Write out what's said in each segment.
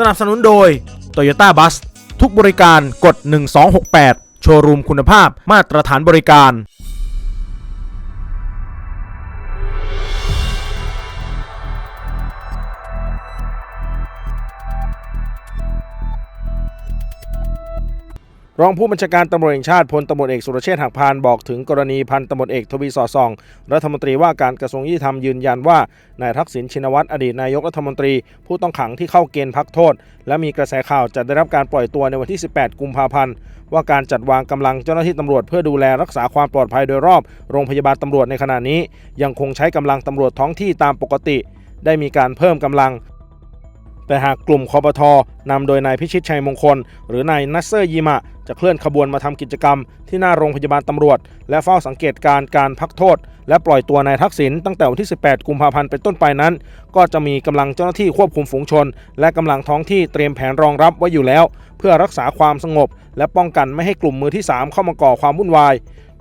สนับสนุนโดย Toyota Bus ทุกบริการกด 1268 โชว์รูมคุณภาพมาตรฐานบริการ รองผู้บัญชาการตำรวจแห่งชาติพลตำรวจเอกสุรเชษฐ์หักพานบอกถึงกรณีพันตำรวจเอกทวีสอดส่อง รัฐมนตรีว่าการกระทรวงยุติธรรมยืนยันว่านายทักษิณชินวัตรอดีตนายกรัฐมนตรี ผู้ต้องขังที่เข้าเกณฑ์พักโทษ และมีกระแสข่าวจะได้รับการปล่อยตัวในวันที่ 18 กุมภาพันธ์ว่าการจัดวางกำลังเจ้าหน้าที่ตำรวจเพื่อดูแลรักษาความปลอดภัยโดยรอบโรงพยาบาลตำรวจในขณะนี้ ยังคงใช้กำลังตำรวจท้องที่ตามปกติ ได้มีการเพิ่มกำลัง แต่หากกลุ่มคอปทนำโดยนายพิชิตชัยมงคล หรือนายนัสเซอร์ยิมะ จะเคลื่อนขบวนมาทำกิจกรรม ที่หน้าโรงพยาบาลตำรวจ และเฝ้าสังเกตการการพักโทษ และปล่อยตัวนายทักษิณตั้งแต่วันที่ 18 กุมภาพันธ์เป็นต้นไปนั้น ก็จะมีกำลังเจ้าหน้าที่ควบคุมฝูงชน และกำลังท้องที่เตรียมแผนรองรับไว้อยู่แล้ว เพื่อรักษาความสงบ และป้องกันไม่ให้กลุ่มมือที่ 3 เข้ามาก่อความวุ่นวาย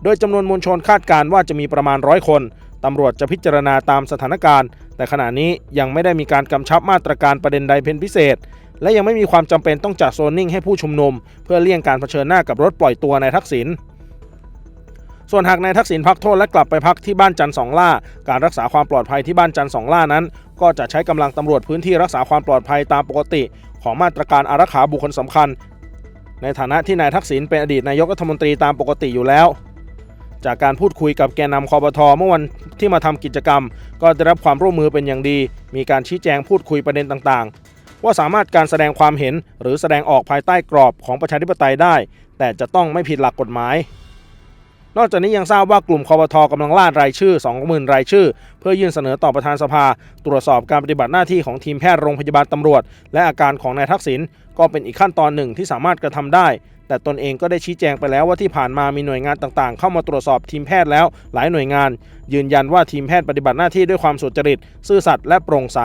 โดยจำนวนมวลชนคาดการณ์ว่าจะมีประมาณร้อยคน ตำรวจจะพิจารณาตามสถานการณ์ แต่ขณะนี้ยังไม่ได้มีการกำชับมาตรการประเด็นใดเป็นพิเศษ และยังไม่มีความจำเป็นต้องจัดโซนนิ่งให้ผู้ชุมนุม เพื่อเลี่ยงการเผชิญหน้ากับรถปล่อยตัวนายทักษิณส่วนหากนายทักษิณพักโทษและกลับไปพักที่บ้านจันทร์สองล่า การรักษาความปลอดภัยที่บ้านจันทร์สองล่านั้น ก็จะใช้กำลังตำรวจพื้นที่รักษาความปลอดภัยตามปกติ ของมาตรการอารักขาบุคคลสำคัญ ในฐานะที่นายทักษิณเป็นอดีตนายกรัฐมนตรีตามปกติอยู่แล้ว จากการพูดคุยกับแกนนำคอปทเมื่อวันที่มาทำกิจกรรม ก็ได้รับความร่วมมือเป็นอย่างดี มีการชี้แจงพูดคุยประเด็นต่างๆ ว่าสามารถการแสดงความเห็นหรือแสดงออกภายใต้กรอบของประชาธิปไตยได้ แต่จะต้องไม่ผิดหลักกฎหมาย นอกจากนี้ยังทราบว่ากลุ่มคอปทกำลังล่ารายชื่อ 20,000 รายชื่อ เพื่อยื่นเสนอต่อประธานสภา ตรวจสอบการปฏิบัติหน้าที่ของทีมแพทย์โรงพยาบาลตำรวจ และอาการของนายทักษิณก็เป็นอีกขั้นตอนหนึ่งที่สามารถกระทำได้ แต่ตนเองก็ได้ชี้แจงไปแล้วว่าที่ผ่านมามีหน่วยงานต่างๆ เข้ามาตรวจสอบทีมแพทย์แล้วหลายหน่วยงาน ยืนยันว่าทีมแพทย์ปฏิบัติหน้าที่ด้วยความสุจริต ซื่อสัตย์และโปร่งใส